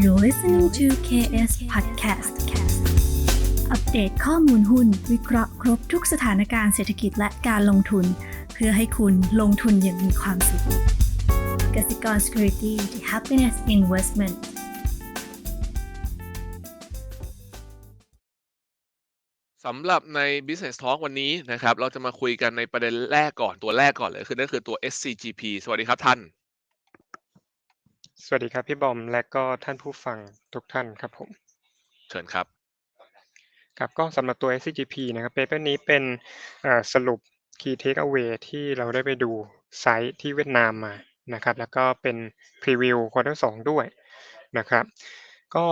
You're listening to KS Podcast อัปเดตข้อมูลหุ้น วิเคราะห์ครบทุกสถานการณ์เศรษฐกิจและการลงทุน เพื่อให้คุณลงทุนอย่างมีความสุขกสิกร Security The Happiness Investment สำหรับใน Business Talk วันนี้นะครับ เราจะมาคุยกันในประเด็นแรกก่อนตัวแรกก่อนเลย คือนั่นคือตัว SCGP สวัสดีครับท่าน สวัสดีครับพี่บอมและก็ท่านผู้ฟังทุกท่านครับผมเชิญครับครับก็สำหรับตัว SCGP นะครับเปเปอร์นี้เป็นเอ่อสรุป Key Takeaway ที่เราได้ไปดูไซต์ที่เวียดนามมานะครับ แล้วก็เป็นพรีวิวควอเตอร์สองด้วยนะครับ ก็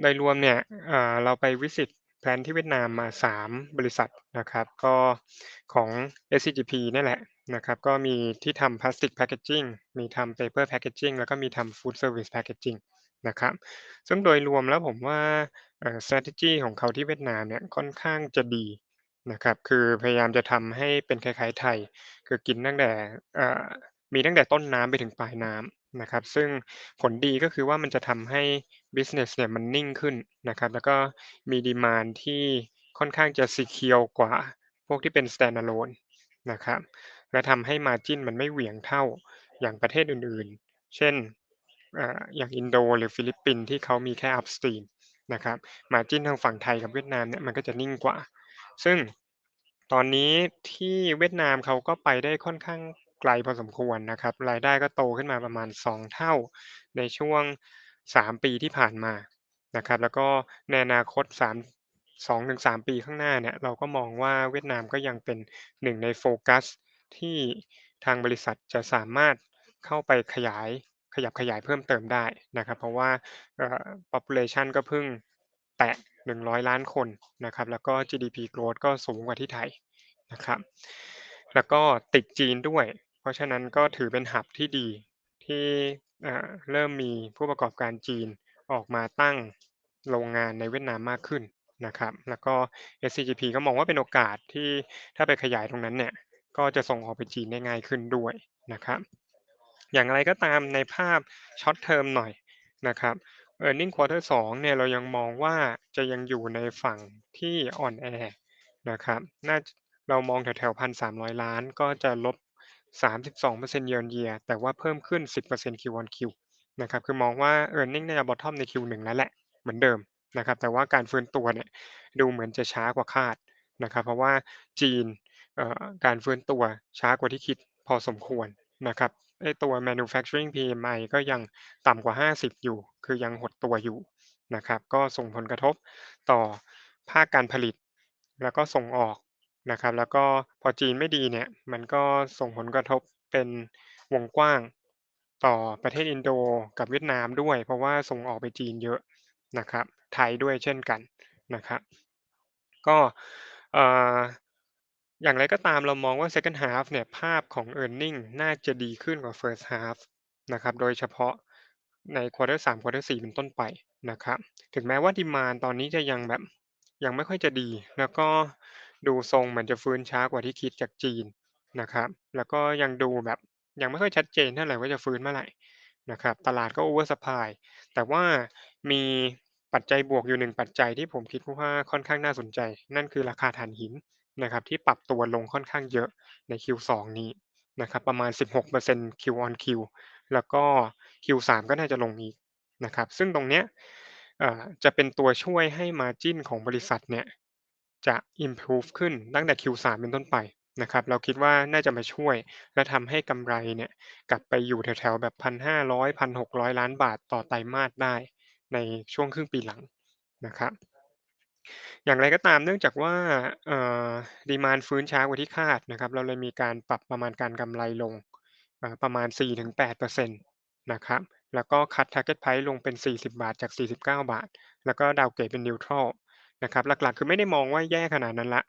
โดยรวมเนี่ยเอ่อเราไปวิสิตแพลนที่เวียดนามมา 3 บริษัทนะครับ ก็ของ SCGP นี่แหละ นะครับ ก็มีที่ทำพลาสติกแพคเกจิ้งมีทำเปเปอร์แพคเกจิ้งแล้วก็มีทำฟู้ดเซอร์วิสแพคเกจิ้งนะครับ ซึ่งโดยรวมแล้วผมว่า strategy ของเขาที่เวียดนามเนี่ยค่อนข้างจะดีนะครับ คือพยายามจะทำให้เป็นคล้ายๆไทย คือกินตั้งแต่มีตั้งแต่ต้นน้ำไปถึงปลายน้ำนะครับ ซึ่งผลดีก็คือว่ามันจะทำให้ business เนี่ยมันนิ่งขึ้นนะครับ แล้วก็มี demand ที่ค่อนข้างจะ secure กว่าพวกที่เป็น standalone นะครับ และทำให้ margin มันไม่เหวี่ยงเท่าอย่างประเทศอื่นๆ เช่นออย่างอินโดหรือฟิลิปปินส์ที่เขามีแค่ upstream นะครับ margin ทางฝั่งไทยกับเวียดนามเนี่ยมันก็จะนิ่งกว่า ซึ่งตอนนี้ที่เวียดนามเขาก็ไปได้ค่อนข้างไกลพอสมควรนะครับ รายได้ก็โตขึ้นมาประมาณ 2 เท่าในช่วง 3 ปีที่ผ่านมานะครับ แล้วก็ในอนาคต 3 2-3 ปีข้างหน้าเนี่ยเราก็มองว่าเวียดนามก็ยังเป็นหนึ่งในโฟกัส ที่ทางบริษัทจะสามารถเข้าไปขยายขยับขยายเพิ่มเติมได้นะครับ เพราะว่า population ก็เพิ่งแตะ 100 ล้านคนนะครับ แล้วก็ GDP growth ก็สูงกว่าที่ไทยนะครับ แล้วก็ติดจีนด้วย เพราะฉะนั้นก็ถือเป็น hub ที่ดีที่เริ่มมีผู้ประกอบการจีนออกมาตั้งโรงงานในเวียดนามมากขึ้นนะครับ แล้วก็ SCGP ก็มองว่าเป็นโอกาสที่ถ้าไปขยายตรงนั้นเนี่ย ก็จะส่งออกไปจีนได้ง่ายขึ้นด้วยนะครับ อย่างไรก็ตามในภาพช็อตเทอมหน่อยนะครับ earning quarter 2เนี่ยเรายังมองว่าจะยังอยู่ในฝั่งที่อ่อนแอนะครับ น่าเรามองแถวๆ1,300ล้านก็จะลบ 32% year on year แต่ว่าเพิ่มขึ้น 10% Q on Q นะครับ คือมองว่า earning น่าจะ bottom ใน Q1 แล้วแหละ เหมือนเดิมนะครับ แต่ว่าการฟื้นตัวเนี่ยดูเหมือนจะช้ากว่าคาดนะครับ เพราะว่าจีน การฟื้นตัวช้ากว่าที่คิดพอสมควรนะครับไอตัว manufacturing PMI ก็ยังต่ำกว่า 50 อยู่ คือยังหดตัวอยู่นะครับ ก็ส่งผลกระทบต่อภาคการผลิต แล้วก็ส่งออกนะครับ แล้วก็พอจีนไม่ดีเนี่ย มันก็ส่งผลกระทบเป็นวงกว้างต่อประเทศอินโดกับเวียดนามด้วย เพราะว่าส่งออกไปจีนเยอะนะครับ ไทยด้วยเช่นกันนะครับ ก็เอย่างไรก็ตามเรามองว่า second half เนี่ยภาพของ earning น่าจะดีขึ้นกว่า first half นะครับโดยเฉพาะใน quarter 3 quarter 4 เป็นต้นไปนะครับถึงแม้ว่า demand ตอนนี้จะยังแบบยังไม่ค่อยจะดี แล้วก็ดูทรงเหมือนจะฟื้นช้ากว่าที่คิดจากจีนนะครับ แล้วก็ยังดูแบบยังไม่ค่อยชัดเจนเท่าไหร่ว่าจะฟื้นเมื่อไหร่นะครับ ตลาดก็ over supply แต่ว่ามีปัจจัยบวกอยู่หนึ่งปัจจัยที่ผมคิดว่าค่อนข้างน่าสนใจ นั่นคือราคาถ่านหิน นะครับที่ปรับตัวลงค่อนข้างเยอะใน Q2 นี้นะครับประมาณ 16% Q on Q แล้วก็ Q3 ก็น่าจะลงอีกนะครับซึ่งตรงเนี้ยจะเป็นตัวช่วยให้ margin ของบริษัทเนี่ยจะ improve ขึ้นตั้งแต่ Q3 เป็นต้นไปนะครับเราคิดว่าน่าจะมาช่วย และทำให้กำไรเนี่ยกลับไปอยู่แถวๆแบบ1,500 1,600 ล้านบาทต่อไตรมาสได้ในช่วงครึ่งปีหลังนะครับ อย่างไรก็ตามเนื่องจากว่า เอ่อ demand ฟื้นช้ากว่าที่คาดนะครับ เราเลยมีการปรับประมาณการกำไรลง เอ่อ ประมาณ 4-8%นะครับ แล้วก็คัต target price ลงเป็น 40 บาทจาก 49 บาท แล้วก็ดาวเกรดเป็น neutral นะครับ หลักๆ คือไม่ได้มองว่าแย่ขนาดนั้นล้ว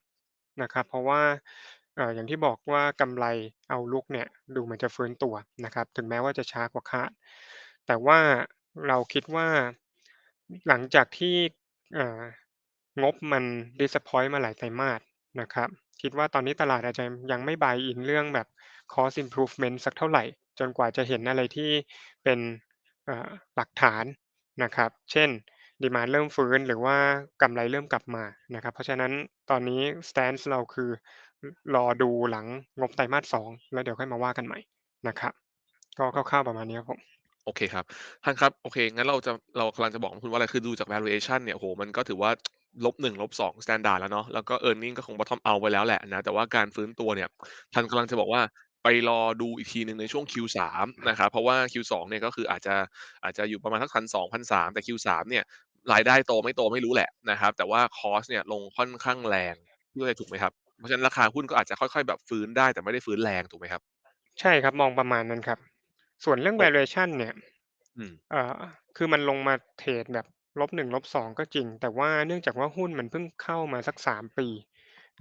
นะครับ เพราะว่า เอ่อ อย่างที่บอกว่ากำไร outlook เนี่ยดูเหมือนจะฟื้นตัวนะครับ ถึงแม้ว่าจะช้ากว่าคาด แต่ว่าเราคิดว่า หลังจากที่ เอ่อ งบมัน disappoint มาหลายไตรมาสนะครับ คิดว่าตอนนี้ตลาดอาจจะยังไม่ buy in เรื่องแบบ cost improvement สักเท่าไหร่ จนกว่าจะเห็นอะไรที่เป็นอ่อหลักฐานนะครับ เช่น demand เริ่มฟื้นหรือว่ากำไรเริ่มกลับมานะครับ เพราะฉะนั้นตอนนี้ stance เราคือรอดูหลังงบไตรมาส2แล้วเดี๋ยวค่อยมาว่ากันใหม่นะครับ ก็คร่าวๆประมาณนี้ครับผมโอเคครับท่านครับ โอเค งั้นเราจะเรากำลังจะบอกคุณว่าอะไรคือดูจาก valuation เนี่ยโอ้โฮมันก็ถือว่า -1 -2 สแตนดาร์ดแล้วเนาะแล้วก็ earning ก็คง bottom out ไว้แล้วแหละนะแต่ว่าการฟื้นตัวเนี่ยท่านกำลังจะบอกว่าไปรอดูอีกทีหนึ่งในช่วง Q3 นะครับเพราะว่า Q2 เนี่ยก็คืออาจจะอาจจะอยู่ประมาณสัก1,200 1,300แต่ Q3 เนี่ยรายได้โตไม่โตไม่รู้แหละนะครับ แต่ว่าคอสต์เนี่ยลงค่อนข้างแรงด้วยถูกไหมครับ?เพราะฉะนั้นราคาหุ้นก็อาจจะค่อยๆ แบบฟื้นได้แต่ไม่ได้ฟื้นแรงถูกไหมครับ?ใช่ครับมองประมาณนั้นครับ ส่วนเรื่องโอ้ valuation เนี่ยอืมเอ่อคือมันลงมาเทรดแบบ -1 -2 ก็จริง แต่ว่าเนื่องจากว่าหุ้นมันเพิ่งเข้ามาสัก3ปี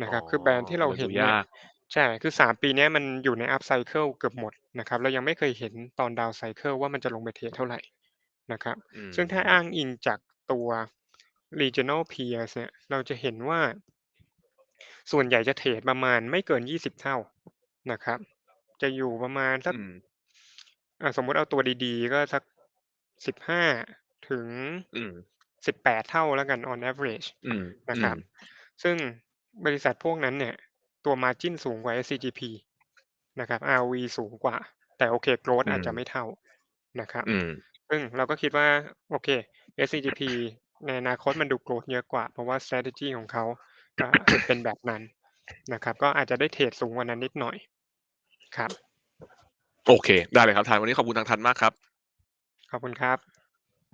นะอ๋อครับ คือแบรนด์ที่เรามันเห็ดูนเนี่ย ยาก ใช่ คือ3ปีเนี้ยมันอยู่ใน up cycle เกือบหมดนะครับ เรายังไม่เคยเห็นตอน down cycle ว่ามันจะลงไปเทรดเท่าไรนะครับ อืซึ่งถ้าอ้างมอิงจากตัว regional peers เนี่ย เราจะเห็นว่า ส่วนใหญ่จะเทรดประมาณไม่เกิน20เท่านะครับ จะอยู่ประมาณสักอืม อ่าสมมุติเอาตัวดีๆ ก็สัก15 ถึงอืม18เท่าแล้วกัน on average อืมนะอืครัมบซึ่งบริษัทพวกนั้นเนี่ย ตัว margin สูงกว่า SCGP นะครับ ROE สูงกว่า แต่โอเค growth อือาจจะมไม่เท่านะครับอืมซึ่งเราก็คิดว่า โอเค SCGP ในอนาคตมันดู growth เยอะกว่า เพราะว่า strategy ของเขาก็เป็นแบบนั้นนะครับ ก็อาจจะได้เทรดสูงกว่านั้นนิดหน่อยครับ โอเค ได้เลยครับท่านวันนี้ขอบคุณทางท่านมากครับ ขอบคุณครับ